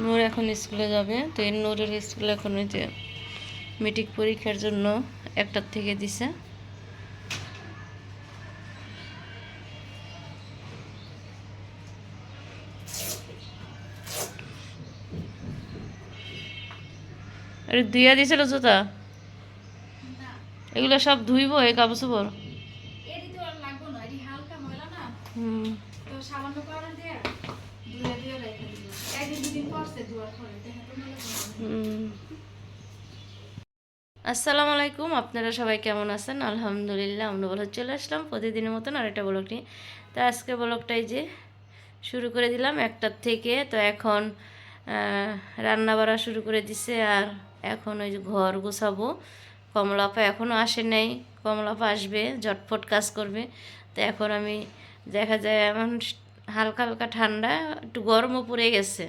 নূর এখন স্কুলে যাবে তো এই নূরের স্কুলে এখন ওই যে মেট্রিক পরীক্ষার জন্য একটার থেকে দিছে। আরে ধুইয়া দিছিল জুতা? এগুলো সব ধুইব এই কাপড় চোপড়? হুম। আসসালামু আলাইকুম, আপনারা সবাই কেমন আছেন? আলহামদুলিল্লাহ, আমরা বলে চলে আসলাম প্রতিদিনের মতন আর একটা ব্লগটি তো আজকে ব্লগটাই যে শুরু করে দিলাম একটার থেকে। তো এখন রান্না বাড়া শুরু করে দিছে আর এখন ওই যে ঘর গোছাবো। কমলাপা এখনও আসে নাই, কমলাপা আসবে ঝটফট কাজ করবে। তো এখন আমি দেখা যায় এমন হালকা হালকা ঠান্ডা, একটু গরমও পড়ে গেছে।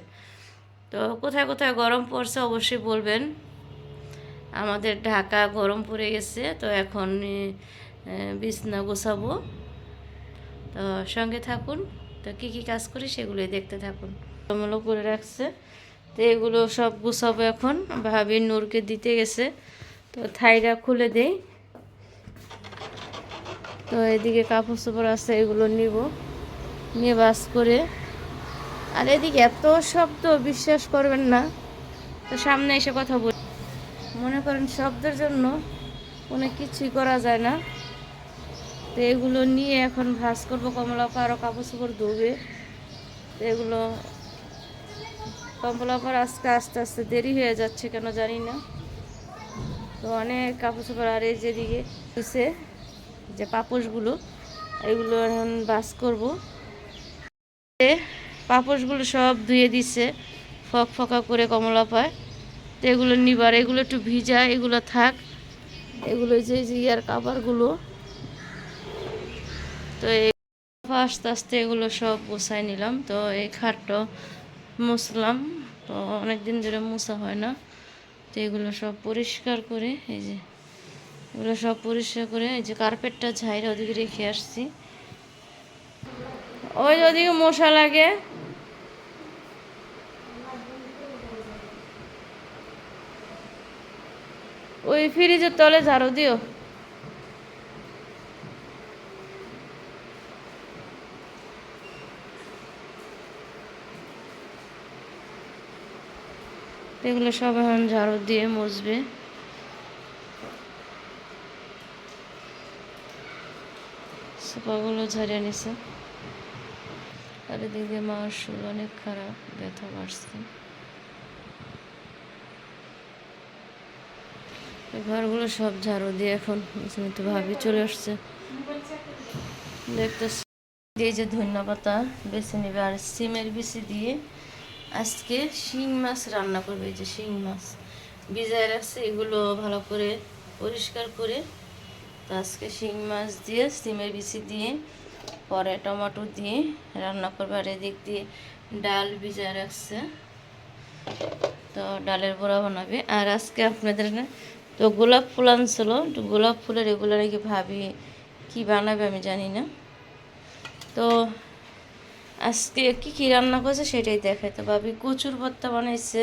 তো কোথায় কোথায় গরম পড়ছে অবশ্যই বলবেন। আমাদের ঢাকা গরম পড়ে গেছে, তো এখন বিছনা গোছাবো। তো সঙ্গে থাকুন, তো কী কী কাজ করি সেগুলোই দেখতে থাকুন। আমলো করে রাখছে, তো এগুলো সব গুছাবো এখন। ভাবি নূরকে দিতে গেছে, তো থাইরা খুলে দেই। তো এদিকে কাপড় চোপড় আছে, এগুলো নিব। নিয়ে বাস করে আর এদিকে এত শব্দ, বিশ্বাস করবেন না। তো সামনে এসে কথা বল মনে করেন শব্দের জন্য কোনো কিছুই করা যায় না। তো এগুলো নিয়ে এখন ভাজ করব কমলাপা আরও কাপড় চোপড় ধুবে। তো এগুলো কমলাপার আজকে আস্তে আস্তে দেরি হয়ে যাচ্ছে কেন জানি না। তো অনেক কাপড় চোপড় আর এই যেদিকে হয়েছে যে পাপোশগুলো, এগুলো এখন বাস করব। পাপোশগুলো সব ধুয়ে দিছে, ফক ফকা করে কমলা পায়। তো এগুলো নিবার, এগুলো একটু ভিজা, এগুলো থাক। এগুলো যে ইয়ার কাবারগুলো। তো এই আস্তে আস্তে এগুলো সব গোছাই নিলাম। তো এই খাটটা মুছলাম। তো অনেক দিন ধরে মোছা হয় না। তো এগুলো সব পরিষ্কার করে, এই যে, এগুলো সব পরিষ্কার করে, এই যে কার্পেটটা ঝাইরা ওদিকে রেখে আসছি। ওই ওদিকে মশা লাগে। ওই ফ্রিজের তলে ঝাড়ু দিও। এগুলো সব এখন ঝাড়ু দিয়ে মুছবে। সোফাগুলো ঝাড়িয়ে নিছে। আর এদিকে মার শুল অনেক খারাপ, ব্যথা বাড়ছে। ঘরগুলো সব ঝাড়ু দিয়ে এখন এখানে তো ভাবি চলে আসছে। দেখতেছি। এই যে ধনিয়া পাতা বেছে নেবে আর সিমের বিচি দিয়ে আজকে শিং মাছ রান্না করবে। যে শিং মাছ ভিজায় রাখছে, এগুলো ভালো করে পরিষ্কার করে তো আজকে শিং মাছ দিয়ে, সিমের বিচি দিয়ে, পরে টমেটো দিয়ে রান্না করবে। আর এদিক দিয়ে ডাল ভিজায় রাখছে। তো ডালের বড়া বানাবে। আর আজকে আপনাদের তো গোলাপ ফুল আনছিল, তো গোলাপ ফুলের এগুলো নাকি ভাবি, কি বানাবে আমি জানি না। তো আজকে কি কি রান্না করছে সেটাই দেখাই। তো ভাবি কচুর ভর্তা বানাইছে,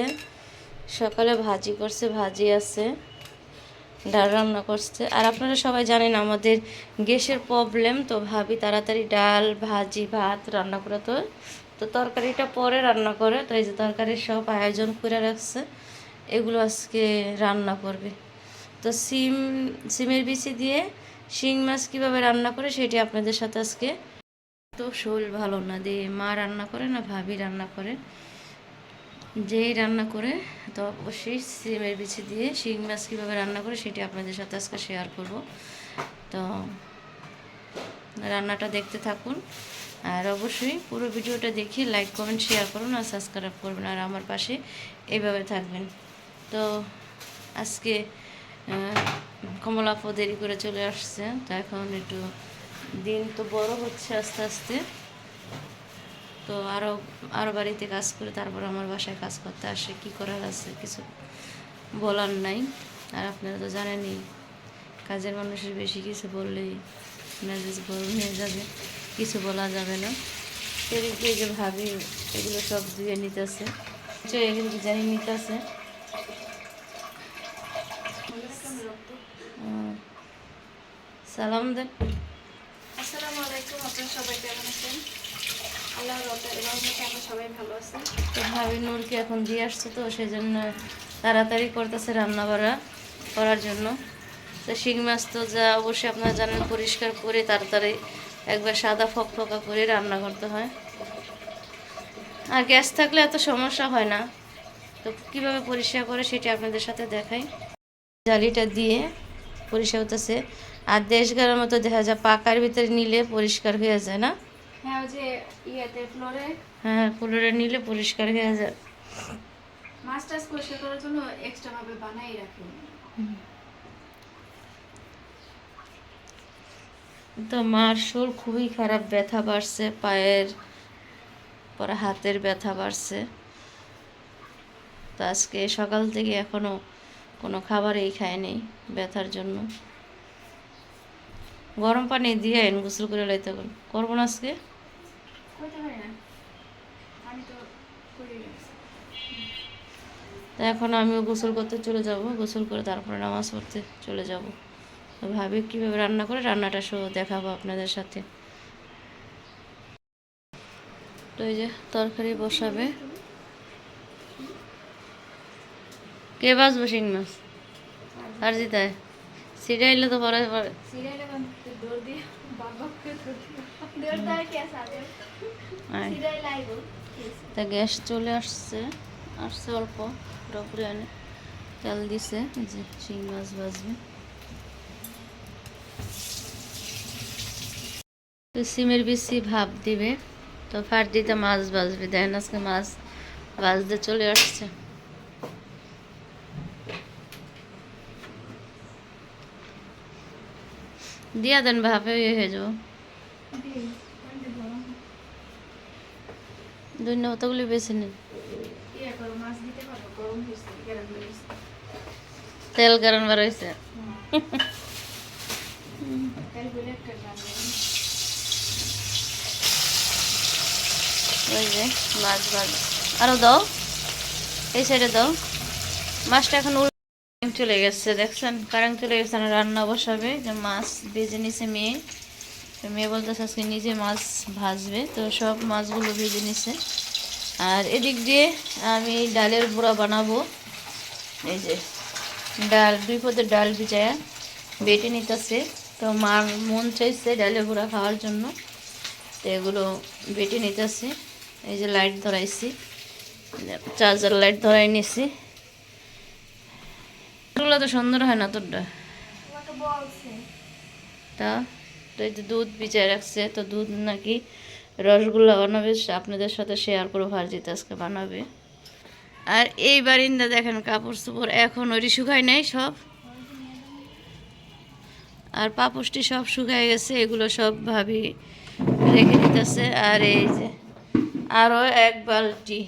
সকালে ভাজি করছে, ভাজি আছে, ডাল রান্না করছে। আর আপনারা সবাই জানেন আমাদের গ্যাসের প্রবলেম তো ভাবি তাড়াতাড়ি ডাল, ভাজি, ভাত রান্না করে তো তো তরকারিটা পরে রান্না করে, তো এই যে তরকারির সব আয়োজন করে রাখছে, এগুলো আজকে রান্না করবে। তো সিম, সিমের বিচি দিয়ে শিং মাছ কীভাবে রান্না করে সেটি আপনাদের সাথে আজকে তো শোল ভালো না দিয়ে মা রান্না করে না ভাবি রান্না করে। যেই রান্না করে, তো অবশ্যই সিমের বিচি দিয়ে শিং মাছ কীভাবে রান্না করে সেটি আপনাদের সাথে আজকে শেয়ার করব। তো রান্নাটা দেখতে থাকুন, আর অবশ্যই পুরো ভিডিওটা দেখে লাইক কমেন্ট শেয়ার করুন আর সাবস্ক্রাইব করবেন, আর আমার পাশে এইভাবে থাকবেন। তো আজকে কমলাপ দেরি করে চলে আসছে, তো এখন একটু দিন তো বড় হচ্ছে আস্তে আস্তে। তো আরও আরও বাড়িতে কাজ করে তারপর আমার বাসায় কাজ করতে আসে, কি করার আছে কিছু বলার নাই। আর আপনারা তো জানেনই, কাজের মানুষের বেশি কিছু বললেই মেজাজ গরম হয়ে যাবে, কিছু বলা যাবে না। এদিকে যে ভাবি এগুলো সব ধুয়ে নিতেছে। কিন্তু জানি নিতেছে সালাম দেন। আসসালামু আলাইকুম আপনারা সবাই কেমন আছেন? আল্লাহর রহমতে আমরা সবাই ভালো আছি। তো ভাবি নূরকে এখন দিয়ে আসছে তো সেই জন্য তাড়াতাড়ি করতেছে রান্না বাড়া করার জন্য। তো শিং মাছ তো যা অবশ্যই আপনারা জানেন পরিষ্কার করে তাড়াতাড়ি একবার সাদা ফকফকা করে রান্না করতে হয়। আর গ্যাস থাকলে এত সমস্যা হয় না। তো কীভাবে পরিষ্কার করে সেটি আপনাদের সাথে দেখাই। জালিটা দিয়ে পরিষ্কার হতেছে আর দেশ গেলার মতো দেখা যায় পাকার ভিতরে নিলে পরিষ্কার হয়ে যায় না? হ্যাঁ যে ইয়েতে ফ্লোরে? হ্যাঁ কুলোরে নিলে পরিষ্কার হয়ে যায়। মাছ পরিষ্কার করার জন্য এক্সট্রা ভাবে বানাই রাখি। তো মার খুবই খারাপ ব্যথা বাড়ছে পায়ের পরে হাতের ব্যথা বাড়ছে। তো আজকে সকাল থেকে এখনও কোনো খাবারই নেই ব্যথার জন্য। গরম পানি দিয়ে আইন গোসল করে লাইতে করব না আজকে? আমি তো এখন আমিও গোসল করতে চলে যাব। গোসল করে তারপরে নামাজ পড়তে চলে যাব। ভাবি কীভাবে রান্না করে রান্নাটা সহ দেখাবো আপনাদের সাথে। তো এই যে তরকারি বসাবে। কে বাজবো শিং মাছ? আর জিতায় সিরিয়াইলে তো পরে পরে তা গ্যাস চলে আসছে। আসছে অল্প। পুরোপুরি আনে। তেল দিছে। যে শিং মাছ ভাজবে সিমের বেশি ভাপ দিবে। তো ফার দিতে মাছ ভাজবে দেখেন আজকে মাছ ভাজতে চলে আসছে। দিয়া দেন ভাপে ইয়ে হয়ে যাব ধন্যবাদগুলি বেছে নিন ইয়ে করো মাছ দিতে পারব গরম হয়েছে গরম হয়েছে তেল গরম বার হয়েছে তেল বলে একটা রান্না ওই যে মাছ ভাজ আরও দাও এই সাইডে দাও মাছটা এখন উল্টো চলে গেছে, দেখছেন? কারেন্ট চলে গেছে না রান্না বসাবে। যে মাছ ভেজে নিছে মেয়ে। তো মেয়ে বলতেছে আজকে নিজে মাছ ভাজবে। তো সব মাছগুলো ভেজে নিছে। আর এদিক দিয়ে আমি ডালের বুড়া বানাবো। এই যে ডাল, দুই পদের ডাল ভিজায়া বেটে নিতেছে। তো মার মন চাইছে ডালের গুঁড়া খাওয়ার জন্য। তো এগুলো বেটে নিতেছে। এই যে লাইট ধরাইছি। চার্জার লাইট ধরাই নিছি। এগুলো তো সুন্দর হয় না তোরটা তা তো? এই যে দুধ ভিজায় রাখছে তো দুধ নাকি রসগোল্লা বানাবে আপনাদের সাথে শেয়ার করে ভার্জিত আজকে বানাবে। আর এই বারিন্দা দেখেন কাপড় চোপড় এখন ওই শুকায় নাই সব? আর পাপোশটি সব শুকায় গেছে এগুলো সব ভাবি রেখে দিতেছে। আর এই যে আরও এক বালতি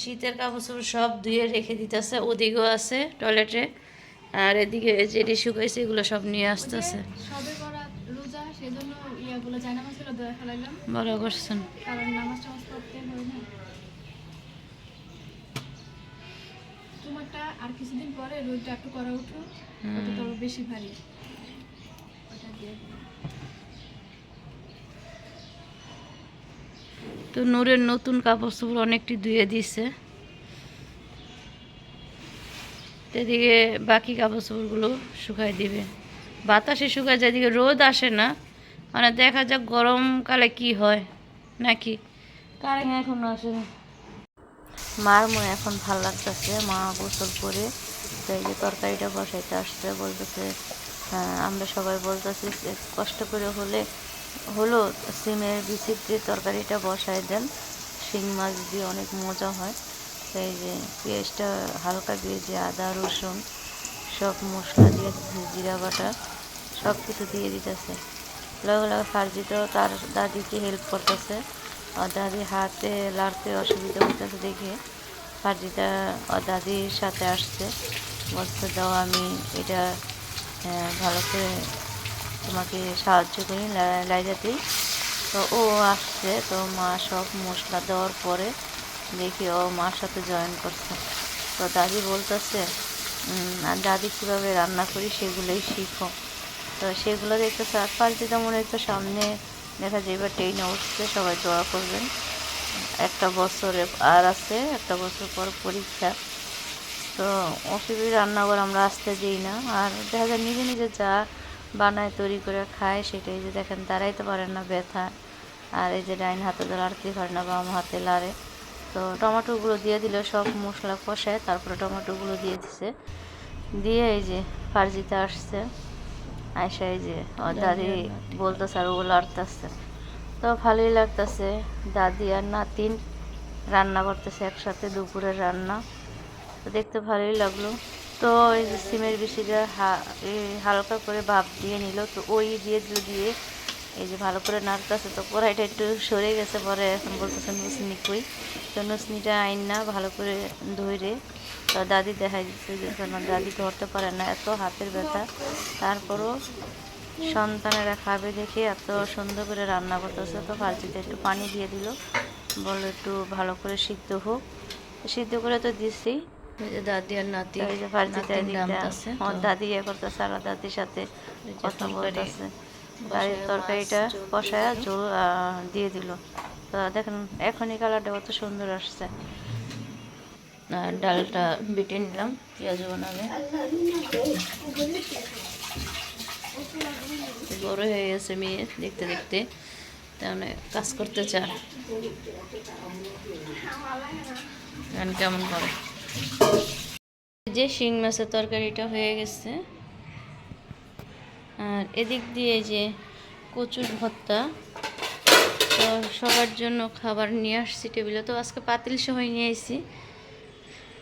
শীতের কাপড় সব ধুয়ে রেখে দিতেছে ওদিকেও আছে টয়লেটে আর এদিকে যেটি শুকাইছে এগুলো সব নিয়ে আসতেছে। বড় করছেন। তোমারটা আর কিছুদিন পরে রোদটা একটু করা উঠো ওটা তো বেশি ভারী। ওটা দিয়ে তো নূরের নতুন কাপড় চোপড় অনেকটি ধুয়ে দিছে। এদিকে বাকি কাপড় চোপড়গুলো শুকাই দিবে। বাতাসে শুকায় যেদিকে রোদ আসে না। মানে দেখা যাক গরমকালে কি হয়, নাকি? কারেন্ট এখন আসে না। মার মনে এখন ভালো লাগতেছে, মা গোসল করে এই যে তরকারিটা বসাইতে আসছে, বলতেছে আমরা সবাই বলতেছি কষ্ট করে হলে হলো সিমের বিচির যে তরকারিটা বসায় দেন, শিং মাছ দিয়ে অনেক মজা হয়। তো এই যে পেঁয়াজটা হালকা ভেজে আদা, রসুন সব মশলা দিয়ে জিরা বাটা সব কিছু দিয়ে দিতেছে। লগে লগে ফার্জিতেও তার দাদিকে হেল্প করতেছে। আর দাদি হাতে লাড়তে অসুবিধা হইতেছে দেখে ফার্জিটা আর দাদির সাথে আসছে। বলতে দাও আমি এটা ভালো করে তোমাকে সাহায্য করি লাই- লাইজাতেই তো ও আসছে, তো মা সব মশলা দেওয়ার পরে দেখি ও মার সাথে জয়েন করছে। তো দাদি বলতেছে আর দাদি কীভাবে রান্না করি সেগুলোই শিখো। তো সেগুলো দেখতেছে, আর পাল্টিতে মনে হচ্ছে সামনে দেখা যায় এবার ট্রেনে উঠছে, সবাই দোয়া করবেন। একটা বছরে আর আছে, একটা বছর পর পরীক্ষা। তো অসুবিধা রান্নাঘর আমরা আসতে দিই না। আর দেখা যায় নিজে নিজে যা বানায় তৈরি করে খায় সেটাই যে দেখেন দাঁড়াইতে পারেন না ব্যথা। আর এই যে ডাইন হাতে তো লাড়তে পারে না বাম হাতে লাড়ে। তো টমেটোগুলো দিয়ে দিলে সব মশলা কষায় তারপরে টমেটোগুলো দিয়ে দিছে। দিয়ে এই যে ফার্জিতে আসছে। আয়সা এই যে ও দাদি বলতেছে আর ওগুলো আড়তেছে তো ভালোই লাগতেছে। দাদি আর নাতিন রান্না করতেছে একসাথে দুপুরের রান্না। তো দেখতে ভালোই লাগল। তো এই যে সিমের বেশিটা হালকা করে ভাপ দিয়ে নিল, তো ওই দিয়ে দিল দিয়ে এই যে ভালো করে নাড়তেছে, তো কড়াইটা একটু সরে গেছে পরে এখন বলতেছে নুসনি কই তো নুসনিটা আইন না ভালো করে ধরে তো দাদি দেখাই দিচ্ছে যে দাদি ধরতে পারে না, এত হাতের ব্যথা। তারপরও সন্তানেরা খাবে দেখে এত সুন্দর করে রান্না করতেছে, তো ফালচিতে একটু পানি দিয়ে দিল। বলল একটু ভালো করে সিদ্ধ হোক। সিদ্ধ করে তো দিছি দাদি আর নাতি এই যে ফার্জিতে আমার দাদি ইয়ে করতেছে আর দাদির সাথে কথা বলতেছে। মাছ, তরকারিটা কষায়। ঝোল দিয়ে দিল। তো দেখেন এখনই কালারটা কত সুন্দর আসছে। আর ডালটা বেটে নিলাম পেঁয়াজ বানাবে। বড় হয়ে গেছে মেয়ে দেখতে দেখতে। তাহলে কাজ করতে চায় কেমন করে? যে শিং মাছের তরকারিটা হয়ে গেছে। আর এদিক দিয়ে যে কচুর ভর্তা। তো সবার জন্য খাবার নিয়ে আসছি টেবিলে। তো আজকে পাতিল সবাই নিয়ে এসেছি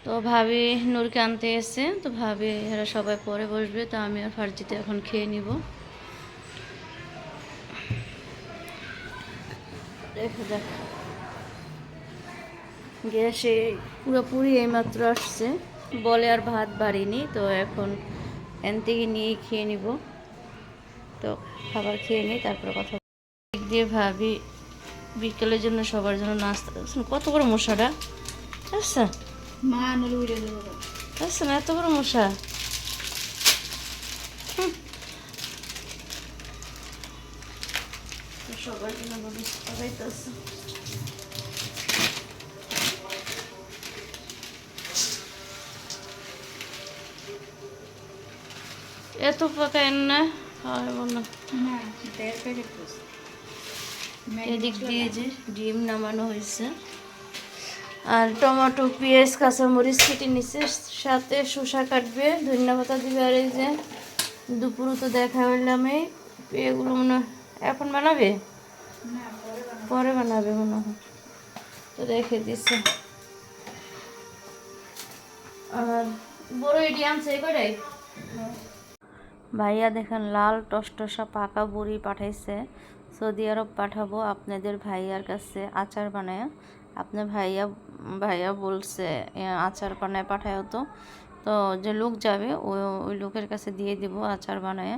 তো ভাবি নূরকে আনতে এসে তো ভাবি, এরা সবাই পরে বসবে। তো আমি আর ফার্জিতে এখন খেয়ে নিব। দেখো দেখো গ্যাসে পুরোপুরি এইমাত্র আসছে। বলে আর ভাত বাড়িনি তো এখন এন থেকে নিয়ে খেয়ে নিব। তো খাবার খেয়ে নিই তারপরে কথা। দিক দিয়ে ভাবি বিকেলের জন্য সবার জন্য নাস্তা কত বড় মশাটা? আচ্ছা। মা উড়ে আচ্ছা না এত বড় মশা। সবার জন্য এত পাকায়েন না হয় না এদিক দিয়ে যে ডিম নামানো হয়েছে আর টমেটো পেঁয়াজ কাঁচামরিচ কেটে নিচ্ছে সাথে শসা কাটবে ধন্যবাদ দিবে আর এই যে দুপুরে তো দেখা হইলাম এই এগুলো মনে এখন বানাবে? পরে বানাবে। মনে হয়। তো রেখে দিচ্ছে আর বড় এটি আনছে করে ভাইয়া দেখেন, লাল টসটসা পাকা বুড়ি পাঠাইছে। সৌদি আরব পাঠাবো আপনাদের ভাইয়ার কাছে আচার বানায়। আপনার ভাইয়া ভাইয়া বলছে আচার বানায় পাঠায় তো। তো যে লোক যাবে ওই ওই লোকের কাছে দিয়ে দিব আচার বানায়।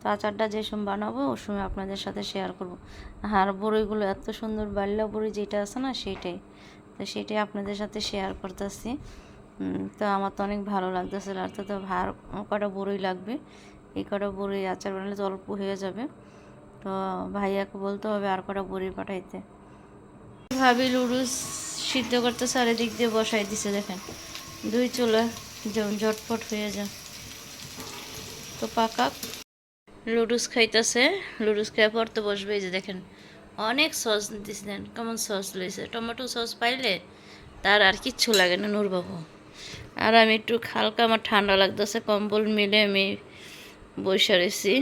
তো আচারটা যে সময় বানাবো, ওই সময় আপনাদের সাথে শেয়ার করব। আর বড়িগুলো এত সুন্দর বাল্যা বড়ি যেটা আছে না সেটাই তো সেটাই আপনাদের সাথে শেয়ার করতেছি। তো আমার তো অনেক ভালো লাগতেছে, আর তো কটা বড়ই লাগবে। এই কটা বড়ি আচার বানালে তো অল্প হয়ে যাবে। তো ভাইয়াকে বলতে হবে আর কটা বড়ি পাঠাইতে। ভাবি লুডুস সিদ্ধ করতে চারিদিক দিয়ে বসাই দিছে, দেখেন। দুই চুলা যেমন ঝটপট হয়ে যায় তো পাকা। লুডুস খাইতেছে। লুডুস খেয়ে পড়তে বসবে যে দেখেন। অনেক সস দিয়েছিলেন কেমন সস লইছে। টমেটো সস পাইলে তার আর কিচ্ছু লাগে না, নূরবাবু। আর আমি একটু হালকা, আমার ঠান্ডা লাগতেছে, কম্বল মিলে আমি বসে রয়েছি।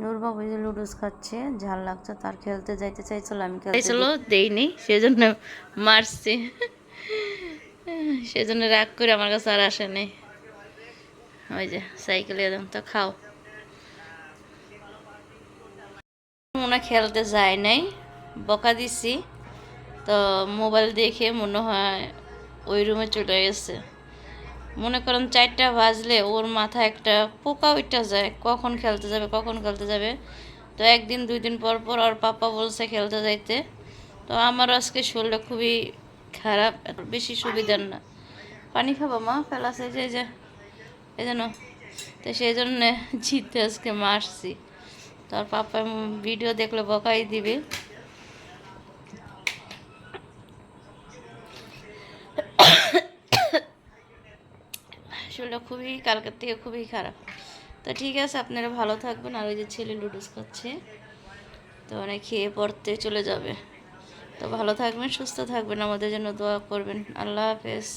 নূরবাবু এই যে লুডুস খাচ্ছে ঝাল লাগছে তার খেলতে যাইতে চাইছিল আমি চাইছিল দেইনি সেজন্য মারছি। সেজন্য রাগ করে আমার কাছে আর আসে নাই। ওই যে সাইকেলে এলাম তো খাও। মনে খেলতে যায় নাই বকা দিছি তো মোবাইল দেখে মনে হয় ওই রুমে চলে গেছে। মনে করেন চারটা বাজলে ওর মাথায় একটা পোকা উঠটা যায়, কখন খেলতে যাবে, কখন খেলতে যাবে। তো একদিন, দুই দিন পর পর ওর পাপা বলছে খেলতে যাইতে। তো আমার আজকে শরীরটা খুবই খারাপ বেশি সুবিধার না। পানি খাব মা ফেলাছে যে যে, এই জন্য তো সেই জন্যে জিতে আজকে মারছি। তোর পাপা ভিডিও দেখলে বকাই দিবে। শরীরটা খুবই, কালকের থেকে খুবই খারাপ। তো ঠিক আছে, আপনারা ভালো থাকবেন। আর ওই যে ছেলে লুডুস খাচ্ছে, তো অনেক খেয়ে পড়তে চলে যাবে। তো ভালো থাকবেন, সুস্থ থাকবেন। আমাদের জন্য দোয়া করবেন। আল্লাহ হাফেজ।